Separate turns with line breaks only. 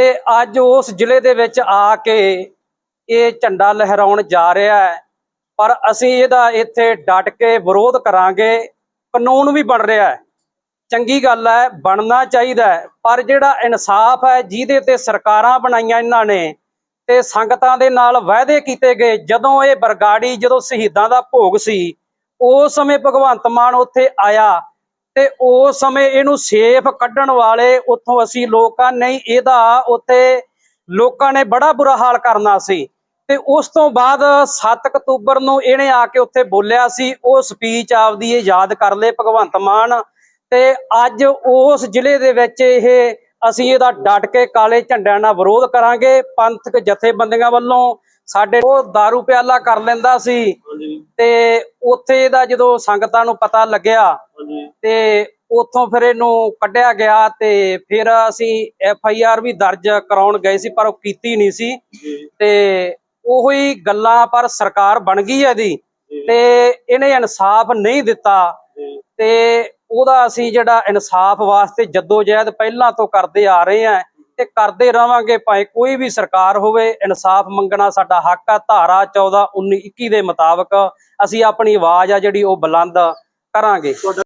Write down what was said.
ਤੇ ਅੱਜ ਉਸ ਜ਼ਿਲ੍ਹੇ ਦੇ ਵਿੱਚ ਆ ਕੇ ਇਹ ਝੰਡਾ ਲਹਿਰਾਉਣ ਜਾ ਰਿਹਾ ਹੈ। ਪਰ ਅਸੀਂ ਇਹਦਾ ਇੱਥੇ ਡਟ ਕੇ ਵਿਰੋਧ ਕਰਾਂਗੇ। ਕਾਨੂੰਨ ਵੀ ਬਣ ਰਿਹਾ ਹੈ। ਚੰਗੀ ਗੱਲ ਹੈ, ਬਣਨਾ ਚਾਹੀਦਾ ਪਰ ਜਿਹੜਾ ਇਨਸਾਫ ਹੈ, ਜਿਹਦੇ ਤੇ ਸਰਕਾਰਾਂ ਬਣਾਈਆਂ ਇਹਨਾਂ ਨੇ ਤੇ ਸੰਗਤਾਂ ਦੇ ਨਾਲ ਵਾਅਦੇ ਕੀਤੇ ਗਏ, ਜਦੋਂ ਇਹ ਬਰਗਾੜੀ, ਜਦੋਂ ਸ਼ਹੀਦਾਂ ਦਾ ਭੋਗ ਸੀ, ਉਸ ਸਮੇਂ ਭਗਵੰਤ ਮਾਨ ਉੱਥੇ ਆਇਆ ਤੇ ਉਸ ਸਮੇਂ ਇਹਨੂੰ ਸੇਫ ਕੱਢਣ ਵਾਲੇ ਉੱਥੋਂ ਅਸੀਂ ਲੋਕਾਂ ਨਹੀਂ ਇਹਦਾ ਉੱਥੇ ਲੋਕਾਂ ਨੇ ਬੜਾ ਬੁਰਾ ਹਾਲ ਕਰਨਾ ਸੀ। ਤੇ ਉਸ ਤੋਂ ਬਾਅਦ 7 ਅਕਤੂਬਰ ਨੂੰ ਇਹਨੇ ਆ ਕੇ ਉੱਥੇ ਬੋਲਿਆ ਸੀ ਉਹ ਸਪੀਚ ਆਪਦੀ ਇਹ ਯਾਦ ਕਰ ਲਏ ਭਗਵੰਤ ਮਾਨ। ਤੇ ਅੱਜ ਉਸ ਜ਼ਿਲ੍ਹੇ ਦੇ ਵਿੱਚ ਇਹ ਅਸੀਂ ਇਹਦਾ ਡਟ ਕੇ ਕਾਲੇ ਝੰਡਿਆਂ ਨਾਲ ਵਿਰੋਧ ਕਰਾਂਗੇ। ਪੰਥਕ ਜਥੇਬੰਦੀਆਂ ਵੱਲੋਂ ਸਾਡੇ ਉਹ दारू ਪਿਆਲਾ ਕਰ ਲੈਂਦਾ ਸੀ। ਤੇ ਉੱਥੇ ਇਹਦਾ ਜਦੋਂ ਸੰਗਤਾਂ ਨੂੰ ਪਤਾ ਲੱਗਿਆ ਤੇ ਉੱਥੋਂ ਫਿਰ ਇਹਨੂੰ ਕੱਢਿਆ ਗਿਆ ਤੇ ਫਿਰ ਅਸੀਂ ਐਫ ਆਈ ਆਰ ਵੀ ਦਰਜ ਕਰਾਉਣ ਗਏ ਸੀ ਪਰ ਉਹ ਕੀਤੀ ਨਹੀਂ ਸੀ। ਤੇ ਉਹੀ ਗੱਲਾਂ ਪਰ ਸਰਕਾਰ ਬਣ ਗਈ ਹੈ
ਜੀ,
ਤੇ ਇਹਨੇ ਇਨਸਾਫ ਨਹੀਂ ਦਿੱਤਾ। ਤੇ ਉਹਦਾ ਅਸੀਂ ਜਿਹੜਾ ਇਨਸਾਫ ਵਾਸਤੇ ਜਦੋਜਹਿਦ ਪਹਿਲਾਂ ਤੋਂ ਕਰਦੇ ਆ ਰਹੇ ਆ ਤੇ ਕਰਦੇ ਰਵਾਂਗੇ ਭਾਵੇਂ ਕੋਈ ਵੀ ਸਰਕਾਰ ਹੋਵੇ ਇਨਸਾਫ ਮੰਗਣਾ ਸਾਡਾ ਹੱਕ ਆ। ਧਾਰਾ 14 19 21 ਦੇ ਮੁਤਾਬਕ ਅਸੀਂ ਆਪਣੀ ਆਵਾਜ਼ ਆ ਜਿਹੜੀ ਉਹ ਬੁਲੰਦ ਕਰਾਂਗੇ।